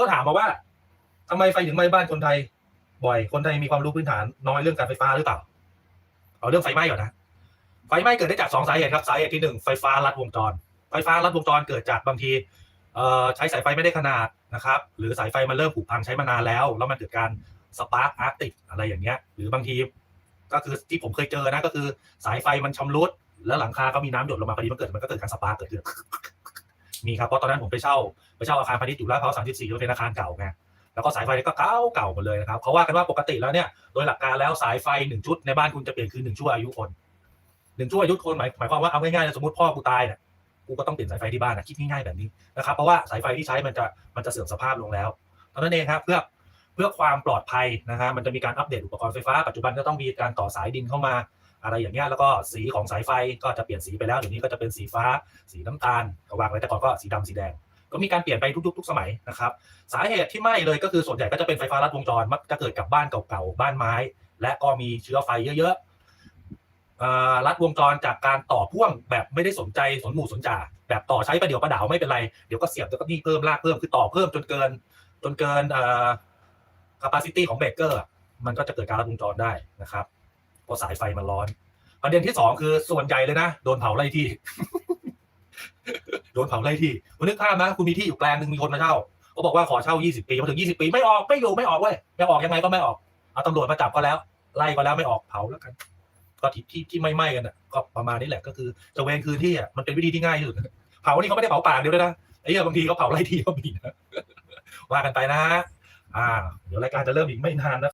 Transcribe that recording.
ก็ถามมาว่าทำไมไฟถึงไหม้บ้านคนไทย บ่อยคนไทยมีความรู้พื้นฐานน้อยเรื่องการไฟฟ้าหรือเปล่า เอาเรื่องไฟไหม้ก่อนนะไฟไหม้เกิดได้จากสองสาเหตุครับสาเหตุที่หนึ่งไฟฟ้าลัดวงจร ไฟฟ้าลัดวงจรเกิดจากบางทีเอ่อใช้สายไฟไม่ได้ขนาดนะครับ หรือสายไฟมันเริ่มผุพังใช้มานานแล้ว แล้วมันเกิดการสปาร์กอาร์ติกอะไรอย่างเงี้ย หรือบางทีก็คือที่ผมเคยเจอนะก็คือสายไฟมันชำรุดแล้วหลังคาก็มีน้ำหยดลงมาพอดีมันเกิดมันก็เกิดการสปาร์กเกิดขึ้น มีครับเพราะตอนนั้นผมไปเช่าไปเช่าอาคารพาณิชย์อยู่ลาดพร้าว34ก็เป็นอาคารเก่าไงแล้วก็สายไฟก็เก่าเก่าหมดเลยนะครับเขาว่ากันว่าปกติแล้วเนี่ยโดยหลักการแล้วสายไฟหนึ่งชุดในบ้านคุณจะเปลี่ยนคือหนึ่งชั่วอายุคนหนึ่งชั่วอายุคนหมายหมายความว่าเอาง่ายๆนะสมมติพ่อกูตายเนี่ยกูก็ต้องเปลี่ยนสายไฟที่บ้านนะคิดง่ายๆแบบนี้นะครับเพราะว่าสายไฟที่ใช้มันจะมันจะเสื่อมสภาพลงแล้วเท่านั้นเองครับเพื่อเพื่อความปลอดภัยนะฮะมันจะมีการอัปเดตอุปกรณ์ไฟฟ้าปัจจุบันก็ต้องมีการต่อสายดินเข้ามา อะไรอย่างเงี้ยแล้วก็สีของสายไฟก็จะเปลี่ยนสีไปแล้วเดี๋ยวนี้ก็จะเป็นสีฟ้า สีน้ำตาลก็วางไว้แต่ก่อนก็สีดำสีแดง ก็มีการเปลี่ยนไปทุกๆทุกสมัยนะครับ สาเหตุที่ไหม้เลยก็คือส่วนใหญ่ก็จะเป็นไฟฟ้าลัดวงจรมักจะเกิดกับบ้านเก่าๆบ้านไม้ และก็มีเชื้อไฟเยอะๆอ่าลัดวงจรจากการต่อพ่วงแบบไม่ได้สนใจสนหมู่สนจ่าแบบต่อใช้ประเดี๋ยวประดาวไม่เป็นไรเดี๋ยวก็เสียบเดี๋ยวก็นี่เพิ่มลากเพิ่มคือต่อเพิ่มจนเกิน จนเกินเอ่อ capacity ของเบรกเกอร์มันก็จะเกิดการลัดวงจรได้นะครับ เพราะสายไฟมันร้อน ประเด็นที่สองคือส่วนใหญ่เลยนะโดนเผาไล่ที่ โดนเผาไล่ที่คุณนึกภาพนะคุณมีที่อยู่แปลงหนึ่งมีคนมาเช่าเขาบอกว่าขอเช่า 20 ปีพอถึง 20 ปีไม่ออกไม่อยู่ไม่ออกเว้ยไม่ออกยังไงก็ไม่ออกเอาตำรวจมาจับก็แล้ว ไล่ก็แล้วไม่ออกเผาแล้วกัน ก็ที่ที่ที่ไม่ไหม้กันอะก็ประมาณนี้แหละก็คือจะเวนคืนที่อะมันเป็นวิธีที่ง่ายที่สุดเผานี่เขาไม่ได้เผาป่าเดียวด้วยนะไอ้เหี้ยบางทีเขาเผาไล่ที่ก็มีนะว่ากันไปนะฮะอ่า เดี๋ยวรายการจะเริ่มอีกไม่นานนะ